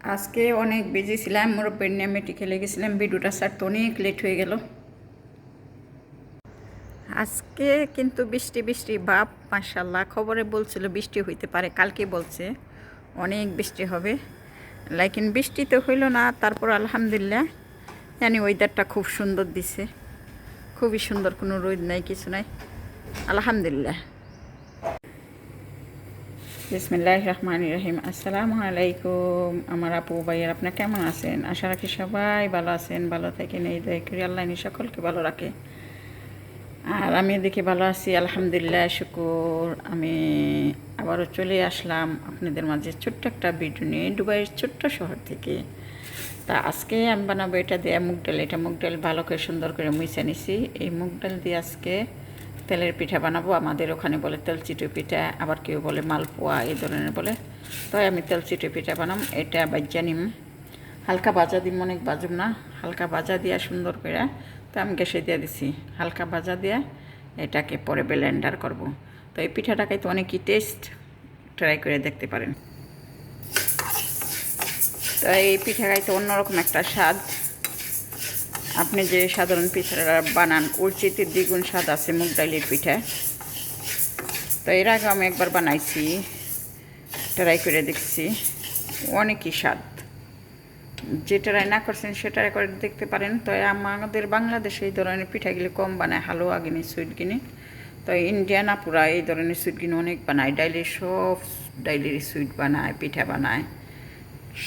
আজকে অনেক বিজি ছিলাম, মুরব্বের নিয়ে মেডিকেলে গেছিলাম ভিডিওটা ছাড়তে অনেক লেট হয়ে গেল। আজকে কিন্তু বৃষ্টি বৃষ্টি, বাপ মাসাল্লাহ খবরে বলছিল বৃষ্টি হইতে পারে, কালকে বলছে, অনেক বৃষ্টি হবে। লাইকিন বৃষ্টি তো হইল না, তারপর আলহামদুলিল্লাহ, জানি ওয়েদারটা খুব সুন্দর দিছে। খুবই সুন্দর, কোনো রোদ নাই, কিছু নাই। আলহামদুলিল্লাহ। বিসমিল্লাহ রহমান রহিম আসসালামু আলাইকুম আমার আপু ভাইয়ের, আপনার কেমন আছেন? আশা রাখি সবাই ভালো আছেন, ভালো থাকেন, এই দয়া করি আল্লাহ সকলকে ভালো রাখে। আর আমি দেখি ভালো আছি, আলহামদুলিল্লাহ, শুকুর। আমি আবারও চলে আসলাম আপনাদের মাঝে ছোট্ট একটা ভিডিও নিয়ে, দুবাইয়ের ছোট্ট শহর থেকে। তা আজকে আমি বানাবো এটা দিয়ে মুগ ডাল। এটা মুগ ডাল ভালো করে সুন্দর করে মুছে নিছি। এই মুগ ডাল দিয়ে আজকে তেলের পিঠা বানাবো, আমাদের ওখানে বলে তেল চিটু পিঠা, আবার কেউ বলে মালপোয়া, এই ধরনের বলে। তাই আমি তেল চিটু পিঠা বানাম, এটা বাজ্যা নিম। হালকা বাজা দিম, অনেক বাজুম না। হালকা ভাজা দিয়া সুন্দর করে, তো আমি গ্যাসে দিয়ে দিছি। হালকা ভাজা দিয়ে এটাকে পরে ব্লেন্ডার করব। তো এই পিঠাটাকে তো অনেকই টেস্ট, ট্রাই করে দেখতে পারেন। তো এই পিঠা খাইতে অন্যরকম একটা স্বাদ। আপনি যে সাধারণ পিঠাটা বানান, ওর দ্বিগুণ স্বাদ আছে মুগ ডালের পিঠা। তো এর আগে আমি একবার বানাইছি, ট্রাই করে দেখছি, অনেকই স্বাদ। যে ট্রাই না করছেন সেটা করে দেখতে পারেন। তো আমাদের বাংলাদেশে এই ধরনের পিঠাগুলি কম বানায়, হালুয়া গিনি, সুইট গিনি। তো ইন্ডিয়ান আপুরা এই ধরনের সুইট গিনি অনেক বানায় ডাইলের সব ডাইলের সুইট বানায়, পিঠা বানায়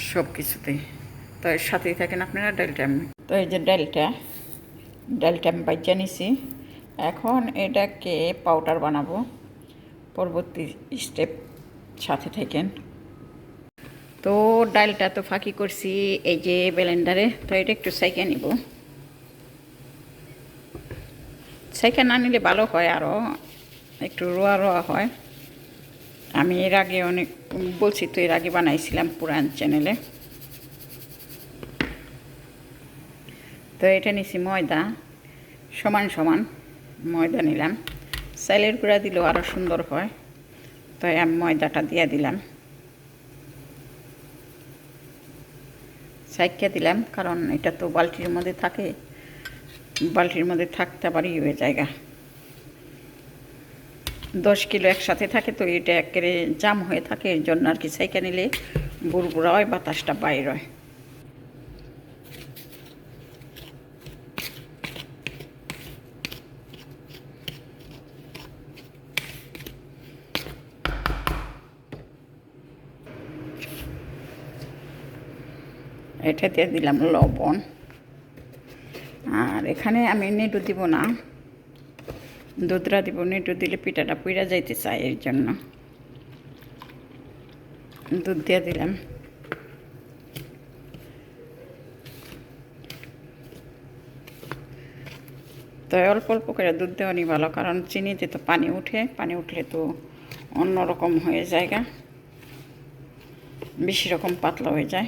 সব কিছুতে তো এর সাথেই থাকেন আপনারা ডালটা আমি। তো এই যে ডালটা ডালটা আমি বাজ্যা নিছি। এখন এটাকে পাউডার বানাবো পরবর্তী স্টেপ সাথে থাকেন তো ডালটা তো ফাঁকি করছি এই যে ব্লেন্ডারে তো এটা একটু সাইকে নিব। সাইকে না নিলে ভালো হয় আরও একটু রোয়া রোয়া হয়। আমি এর আগে অনেক, বলছি তো এর আগে বানাইছিলাম পুরান চ্যানেলে তো এটা নিছি ময়দা, সমান সমান ময়দা নিলাম। চাইলের গুঁড়া দিলেও আরও সুন্দর হয় তো আমি ময়দাটা দিয়ে দিলাম। সাইকা দিলাম, কারণ এটা তো বালতির মধ্যে থাকে, বালতির মধ্যে থাকতে পারি ওই জায়গা দশ কিলো একসাথে থাকে, তো এটা একেবারে জাম হয়ে থাকে, এর জন্য আর কি সাইকা নিলে বুড়বুড়া হয় বাতাসটা বাইর হয়। এটা দিয়ে দিলাম লবণ। আর এখানে আমি নেটু দিব না। দুধরা দিব নেটু দিলে পিঠাটা পুইরা যাইতে চাই এর জন্য। দুধ দিয়ে দিলাম। তো অল্প অল্প করে দুধ দেওয়ানি ভালো, কারণ চিনিতে তো পানি উঠে, পানি উঠলে তো অন্যরকম হয়ে যায় বেশি রকম পাতলা হয়ে যায়।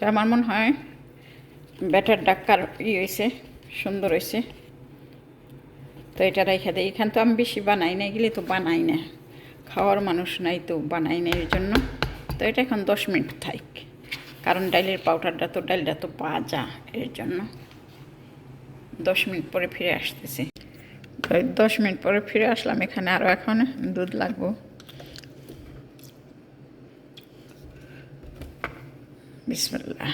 তো আমার মনে হয় ব্যাটার ডাক্কার ই হয়েছে সুন্দর হয়েছে তো এটা রেখে দেয় এখান তো আমি বেশি বানাই না গেলে তো বানাই না। খাওয়ার মানুষ নাই তো বানাই না এর জন্য। তো এটা এখন দশ মিনিট থাক। কারণ ডাইলের পাউডারটা তো ডালটা তো বাজা এর জন্য। দশ মিনিট পরে ফিরে আসতেছি। তো দশ মিনিট পরে ফিরে আসলাম, এখানে আরও এখন দুধ লাগবো। বিসমিল্লাহ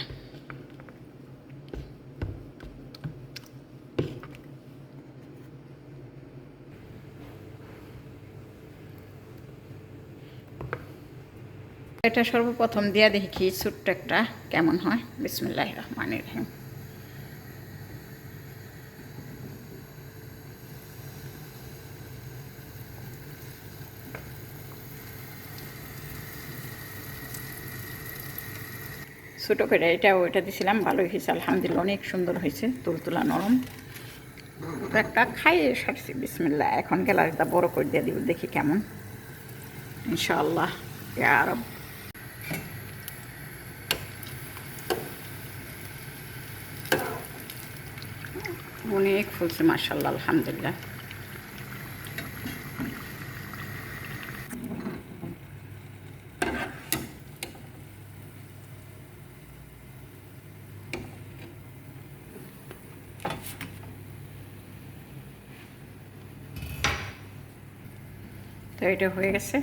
এটা সর্বপ্রথম দিয়া দেখি ছোট্ট একটা কেমন হয়। বিসমিল্লাহ রহমান রহিম। ছোটো করে এটা, ওইটা দিছিলাম, ভালোই হয়েছে, আলহামদুলিল্লাহ, অনেক সুন্দর হয়েছে, তুলতুলা নরম। একটা খাইয়ে সারছি বিসমিল্লা এখন গ্যালারিটা বড় করে দিয়ে দিব, দেখি কেমন। ইনশাআল্লাহ আর অনেক ফুলছে মার্শাল্লাহ আলহামদুলিল্লাহ। এটা হয়ে গেছে।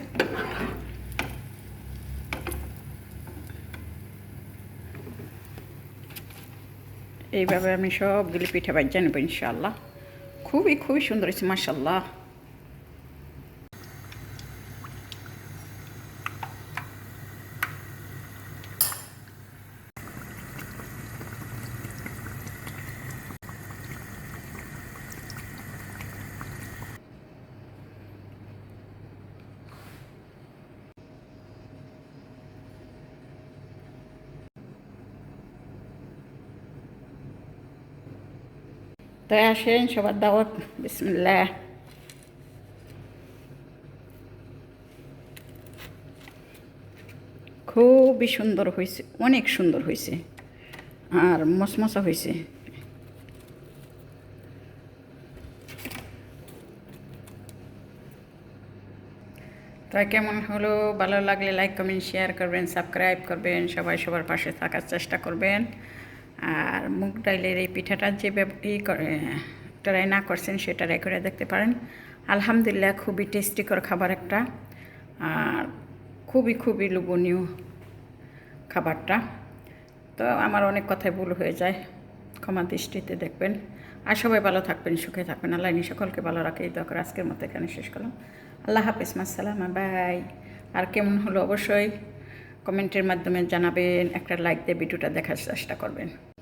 এইভাবে আমি সবগুলি পিঠা বাজ্যা নেব ইনশাল্লাহ খুবই খুবই সুন্দর হয়েছে মার্শাল্লাহ তাই আসেন, সবার দাওয়াত। বিসমিল্লাহ। খুবই সুন্দর হয়েছে অনেক সুন্দর হয়েছে আর মশমশা হয়েছে তাই কেমন হলো? ভালো লাগলে লাইক কমেন্ট শেয়ার করবেন সাবস্ক্রাইব করবেন, সবাই সবার পাশে থাকার চেষ্টা করবেন। আর মুগ ডাইলের এই পিঠাটা যে ই করে ট্রাই না করছেন সেটা ট্রাই করে দেখতে পারেন। আলহামদুলিল্লাহ খুবই টেস্টিকর খাবার একটা। আর খুবই খুবই লোভনীয় খাবারটা। তো আমার অনেক কথাই ভুল হয়ে যায়। ক্ষমা দৃষ্টিতে দেখবেন। আর সবাই ভালো থাকবেন, সুখে থাকবেন। আল্লাহ সকলকে ভালো রাখে। এই দরকার আজকের মতো এখানে শেষ করলাম। আল্লাহ হাফিজ মাসালাম বাই। আর কেমন হলো অবশ্যই কমেন্টের মাধ্যমে জানাবেন। একটা লাইক দিয়ে ভিডিওটা দেখার চেষ্টা করবেন।